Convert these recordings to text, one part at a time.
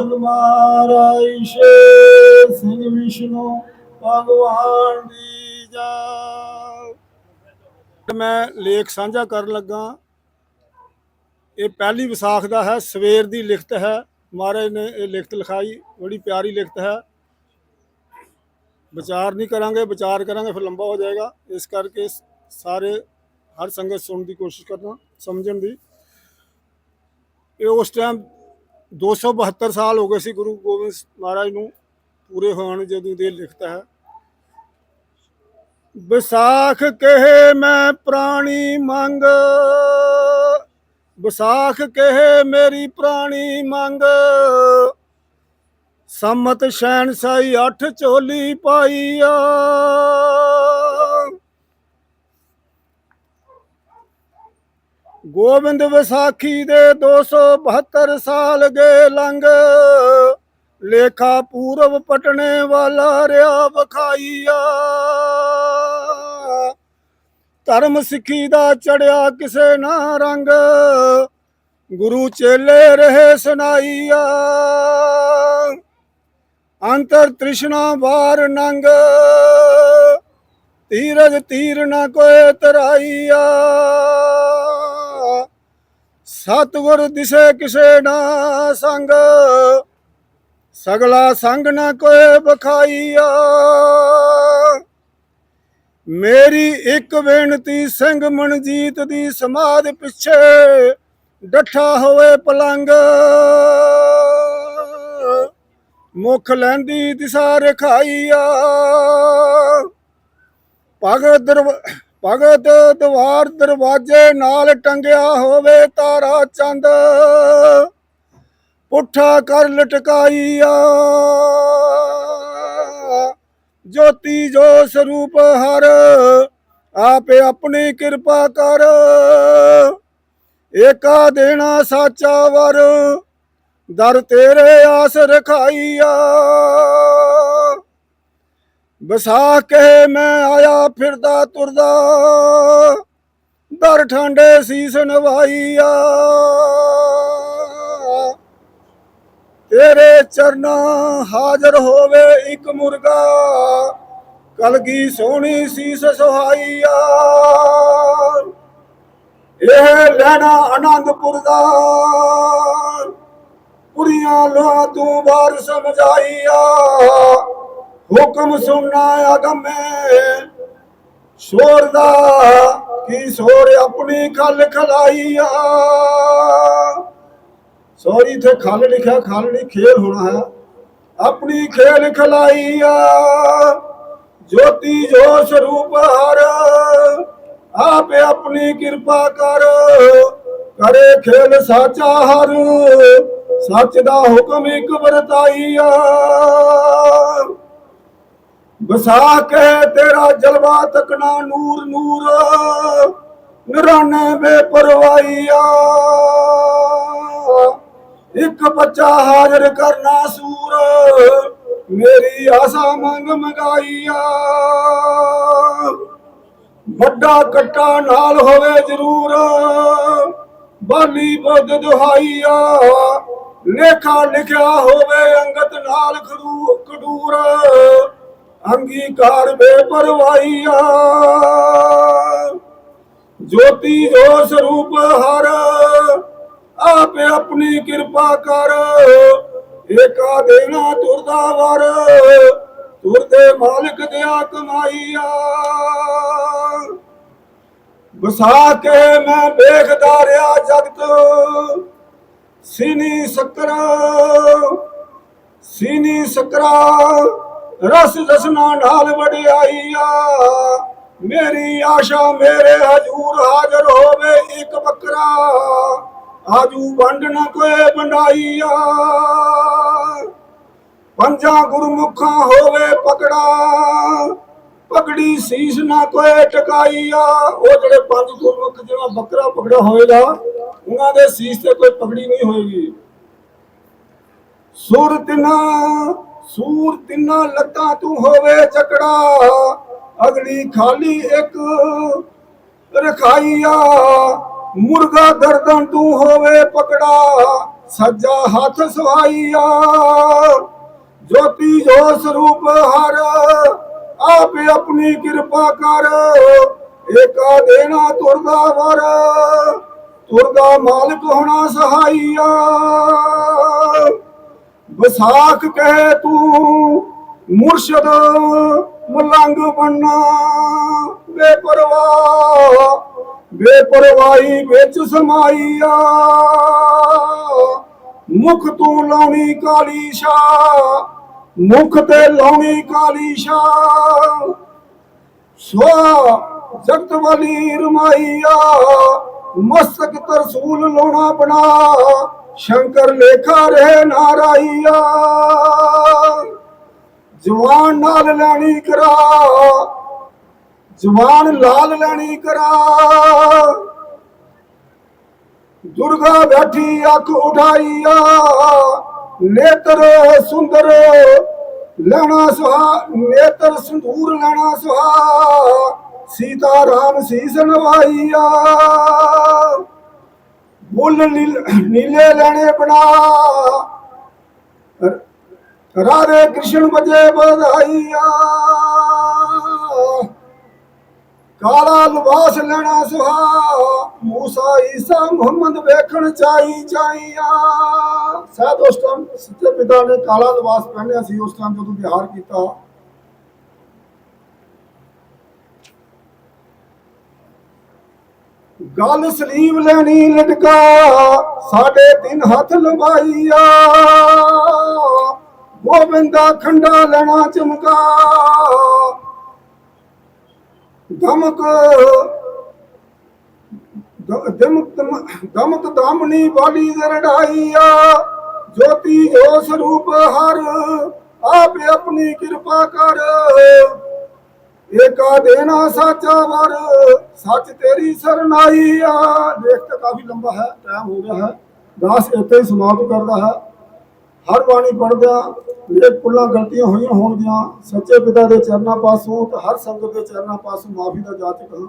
ਮਹਾਰਾਜ ਸਿੰਘ ਵਿਸ਼ਨੂੰ ਭਗਵਾਨ ਦੀ ਜੈ। ਮੈਂ ਲੇਖ ਸਾਂਝਾ ਕਰਨ ਲੱਗਾ। ਇਹ ਪਹਿਲੀ ਵਿਸਾਖ ਦਾ ਹੈ, ਸਵੇਰ ਦੀ ਲਿਖਤ ਹੈ। ਮਹਾਰਾਜ ਨੇ ਇਹ ਲਿਖਤ ਲਿਖਾਈ, ਬੜੀ ਪਿਆਰੀ ਲਿਖਤ ਹੈ। ਵਿਚਾਰ ਨਹੀਂ ਕਰਾਂਗੇ, ਵਿਚਾਰ ਕਰਾਂਗੇ, ਫਿਰ ਲੰਬਾ ਹੋ ਜਾਏਗਾ। ਇਸ ਕਰਕੇ ਸਾਰੇ ਹਰ ਸੰਗਤ ਸੁਣਨ ਦੀ ਕੋਸ਼ਿਸ਼ ਕਰਨਾ, ਸਮਝਣ ਦੀ। ਇਹ ਉਸ ਟਾਈਮ 272 ਸਾਲ ਹੋ ਗਏ ਸੀ ਗੁਰੂ ਗੋਬਿੰਦ ਮਹਾਰਾਜ ਨੂੰ ਪੂਰੇ ਹੋਣ ਜਦੋਂ ਦੇ ਲਿਖਤਾ ਹੈ। ਵਿਸਾਖ ਕਹੇ ਮੈਂ ਪ੍ਰਾਣੀ ਮੰਗ, ਵਿਸਾਖ ਕਹੇ ਮੇਰੀ ਪ੍ਰਾਣੀ ਮੰਗ। ਸੰਮਤ ਸ਼ੈਣ ਸਾਈ ਅੱਠ ਚੋਲੀ ਪਾਈਆ ਗੋਬਿੰਦ ਵਿਸਾਖੀ ਦੇ 272 ਸਾਲ ਗਏ ਲੰਘ। ਲੇਖਾ ਪੂਰਬ ਪਟਣੇ ਵਾਲਾ ਰਿਆ ਵਖਾਈਆ। ਧਰਮ ਸਿੱਖੀ ਦਾ ਚੜਿਆ ਕਿਸੇ ਨਾ ਰੰਗ। ਗੁਰੂ ਚੇਲੇ ਰਹੇ ਸੁਨਾਈਆ। ਅੰਤਰ ਤ੍ਰਿਸ਼ਨਾ ਵਾਰ ਨੰਗ। ਤੀਰਜ ਤੀਰ ਨਾ ਕੋਏ ਤਰਾਈਆ। ਸਤਿਗੁਰ ਦਿਸੇ ਕਿਸੇ ਨਾ ਸੰਗ, ਸਗਲਾ ਸੰਗ ਨਾ ਕੋਏ ਬਖਾਈਆ ਮੇਰੀ ਇੱਕ ਬੇਨਤੀ, ਸਿੰਘ ਮਨਜੀਤ ਦੀ ਸਮਾਧ ਪਿੱਛੇ ਡੱਠਾ ਹੋਵੇ ਪਲੰਗ। ਮੁਖ ਲੈਂਦੀ ਦਿਸਾ ਰਖਾਈਆ। ਭਗਤ ਦਰਬਾਰ ਭਗਤ ਦਵਾਰ ਦਰਵਾਜੇ ਨਾਲ ਟੰਗਿਆ ਹੋਵੇ ਤਾਰਾ ਚੰਦ। ਪੁੱਠਾ ਕਰ ਲਟਕਾਈਆ। ਜੋਤੀ ਜੋ ਸਰੂਪ ਹਰ, ਆਪੇ ਆਪਣੀ ਕਿਰਪਾ ਕਰ। ਏਕਾ ਦੇਣਾ ਸਾਚਾ ਵਰ, ਦਰ ਤੇਰੇ ਆਸ ਰਖਾਈਆ। ਬਸਾ ਕੇ ਮੈਂ ਆਇਆ, ਫਿਰਦਾ, ਤੁਰਦਾ। ਦਰ ਠੰਡੇ ਸੀਸ ਨਵਾਈਆ। ਤੇਰੇ ਚਰਨਾ ਹਾਜ਼ਰ ਹੋਵੇ ਇੱਕ ਮੁਰਗਾ। ਕਲਗੀ ਸੋਹਣੀ ਸੀਸ ਸੁਹਾਈਆ। ਇਹ ਲੈਣਾ ਆਨੰਦਪੁਰ ਦਾ। ਕੁੜੀਆਂ ਲੋਹਾਂ ਤੂੰ ਬਾਰ ਸਮਝਾਈਆ। ਹੁਕਮ ਸੁਣਨਾ ਅਗਮੇ ਸ਼ੋਰ ਦਾ ਕੀ ਸੋਰ ਆਪਣੀ ਖਲ ਖਲਾਈਆ। ਸੋਰੀ ਤੇ ਖਲ ਲਿਖਿਆ, ਖਲ ਨਹੀਂ, ਖੇਲ ਹੋਣਾ ਹੈ। ਆਪਣੀ ਖੇਲ ਖਲਾਈਆ। ਜੋਤੀ ਜੋ ਰੂਪ ਹਰ, ਆਪੇ ਆਪਣੀ ਕਿਰਪਾ ਕਰ। ਕਰੇ ਖੇਲ ਸਾਚਾ ਹਰ, ਸੱਚ ਦਾ ਹੁਕਮ ਇੱਕ ਵਰਤਾਈਆ। ਵਸਾ ਕੇ ਤੇਰਾ ਜਲਵਾ ਤਕਣਾ ਨੂਰ ਨੂਰ। ਨਿਰਾਨੇ ਬੇਪਰਵਾਈਆ ਇੱਕ ਬੱਚਾ ਹਾਜ਼ਰ ਕਰਨਾ ਸੂਰ। ਮੇਰੀ ਆਸਾ ਮੰਗ ਮਗਾਈਆ। ਵੱਡਾ ਕੱਟਾ ਨਾਲ ਹੋਵੇ ਜ਼ਰੂਰ। ਬਾਲੀ ਬੁੱਧ ਦੁਹਾਈਆ। ਲੇਖਾ ਲਿਖਿਆ ਹੋਵੇ ਅੰਗਤ ਨਾਲ ਖਰੂ ਕਡੂਰ। ਅੰਗੀਕਾਰ ਬੇਪਰਵਾਈਆ ਜੋਤੀ ਜੋਸ਼ ਰੂਪ ਹਰ, ਆਪੇ ਆਪਣੀ ਕਿਰਪਾ ਕਰ। ਏਕਾ ਦੇਣਾ ਤੁਰਦਾ ਵਰ, ਤੁਰਦੇ ਮਾਲਕ ਦਿਆ ਕਮਾਈਆ ਵਸਾ ਕੇ ਮੈਂ ਵੇਖਦਾ ਰਿਹਾ ਜਗਤ, ਸੀਨੀ ਸਕਰਾ ਸੀਨੀ ਸਕਰਾ ਰਸ ਰਸਨਾ ਨਾਲ ਵਡਿਆਈਆ। ਮੇਰੀ ਆਸ਼ਾ ਮੇਰੇ ਹਜੂਰ ਹਾਜ਼ਰ ਹੋਵੇ ਇੱਕ ਬੱਕਰਾ। ਆਜੂ ਵੰਡ ਨਾ ਕੋਏ ਬੰਡਾਈਆ ਪੰਜਾਂ ਗੁਰਮੁਖਾਂ ਹੋਵੇ ਪਕੜਾ। ਪਗੜੀ ਸੀਸ ਨਾ ਕੋਏ ਟਕਾਈਆ। ਉਹ ਜਿਹੜੇ ਪੰਜ ਗੁਰਮੁਖ ਜਿਹੜਾ ਬੱਕਰਾ ਪਕੜਾ ਹੋਏਗਾ, ਉਹਨਾਂ ਦੇ ਸੀਸ ਤੇ ਕੋਈ ਪਕੜੀ ਨਹੀਂ ਹੋਏਗੀ। ਸੁਰ ਤਿਨਾ ਸੂਰ ਤਿੰਨਾ ਲੱਤਾਂ ਤੂੰ ਹੋਵੇ ਚੱਕੜਾ ਅਗਲੀ ਖਾਲੀ ਇੱਕ ਰਖਾਈਆ। ਮੁਰਗਾ ਗਰਦਨ ਤੂੰ ਹੋਵੇ ਪਕੜਾ, ਸੱਜਾ ਹੱਥ ਸੁਹਾਈਆ ਜੋਤੀ ਜੋ ਸਰੂਪ ਹਰ, ਆਪੇ ਆਪਣੀ ਕਿਰਪਾ ਕਰ। ਏਕਾ ਦੇਣਾ ਤੁਰਦਾ ਵਰ, ਤੁਰਦਾ ਮਾਲਕ ਹੋਣਾ ਸਹਾਈਆ। ਵਿਸਾਖ ਕਹੇ ਤੂੰ, ਮੁਰਸ਼ਦ ਮਲੰਗ ਬੰਨਾ ਬੇਪਰਵਾਹ, ਬੇਪਰਵਾਹੀ ਵਿੱਚ ਸਮਾਈਆ ਮੁਖ ਤੂੰ ਲਾਉਣੀ ਕਾਲੀ ਸ਼ਾ ਮੁਖ ਤੇ ਲਾਉਣੀ ਕਾਲੀ ਸ਼ਾ ਸਵਾ ਜਗਤ ਵਾਲੀ ਰਮਾਈਆ ਮਸਕ ਤਰਸੂਲ ਲੋਣਾ ਬਣਾ। ਸ਼ੰਕਰ ਲੇਖਾ ਰਹੇ ਨਾਰਾਈਆ ਜਵਾਨ ਨਾਲ ਲੈਣੀ ਕਰਾ। ਜਵਾਨ ਲਾਲ ਲੈਣੀ ਕਰਾ। ਦੁਰਗਾ ਬੈਠੀ ਅੱਖ ਉਠਾਈਆ। ਨੇਤਰ ਸੁੰਦਰ ਲੈਣਾ ਸੁਹਾ। ਨੇਤਰ ਸੰਧੂਰ ਲੈਣਾ ਸੁਹਾ। ਸੀਤਾ ਰਾਮ ਸੀਸ ਨਵਾਈਆ। ਬੁੱਲ ਨੀਲੇ ਲੈਣੇ ਬਣਾ। ਰਾਧੇ ਕ੍ਰਿਸ਼ਨ ਬਜੇ ਬਧਾਈਆ ਕਾਲਾ ਲਿਬਾਸ ਲੈਣਾ ਸੁਹਾ। ਮੂਸਾ ਈਸਾ ਮੁਹੰਮਦ ਵੇਖਣ ਚਾਈ ਚਾਈਆ। ਸਾਧ ਉਸ ਟਾਈਮ ਸੱਚੇ ਪਿਤਾ ਨੇ ਕਾਲਾ ਲਿਬਾਸ ਪਹਿਨਿਆ ਸੀ, ਉਸ ਟਾਈਮ ਜਦੋਂ ਵਿਹਾਰ ਕੀਤਾ। ਗੱਲ ਸਲੀਬ ਲੈਣੀ ਲਟਕਾ, ਸਾਡੇ ਤਿੰਨ ਹੱਥ ਲੰਬਾਈਆ। ਗੋਬਿੰਦਾ ਖੰਡਾ ਲੈਣਾ ਚਮਕਾ। ਦਮਕ ਦਮਕ ਦਮਕ ਦਮਨੀ ਬਾਲੀ ਦਰੜਾਈਆ ਜੋਤੀ ਜੋ ਸਰੂਪ ਹਰ, ਆਪੇ ਆਪਣੀ ਕਿਰਪਾ ਕਰ। ਏਕਾ ਦੇਣਾ ਸਾਚਾ ਵਰ ਸੱਚ ਤੇਰੀ ਸਰਨਾਈ ਆ। ਦੇਖ ਤਾਂ ਕਾਫੀ ਲੰਬਾ ਹੈ ਟਾਈਮ ਹੋ ਗਿਆ ਹੈ। ਦਾਸ ਇੱਥੇ ਹੀ ਸਮਾਪਤ ਕਰਦਾ ਹੈ। ਹਰ ਬਾਣੀ ਪੜਦਿਆਂ ਜਿਹੜੇ ਕੁੱਲਾਂ ਗਲਤੀਆਂ ਹੋਈਆਂ ਹੋਣਗੀਆਂ। ਸੱਚੇ ਪਿਤਾ ਦੇ ਚਰਨਾਂ ਪਾਸੋਂ ਤੇ ਹਰ ਸੰਗਤ ਦੇ ਚਰਨਾਂ ਪਾਸੋਂ ਮਾਫੀ ਦਾ ਜਾਚਕ ਹਾਂ।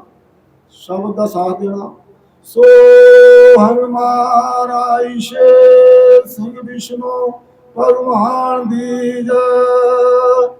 ਸ਼ਬਦ ਦਾ ਸਾਥ ਦੇਣਾ। ਸੋ ਹਨਮਾਰਾ ਸਿੰਘ ਵਿਸ਼ਨੂੰ, ਭਗਵਾਨ ਦੀ ਜੈ।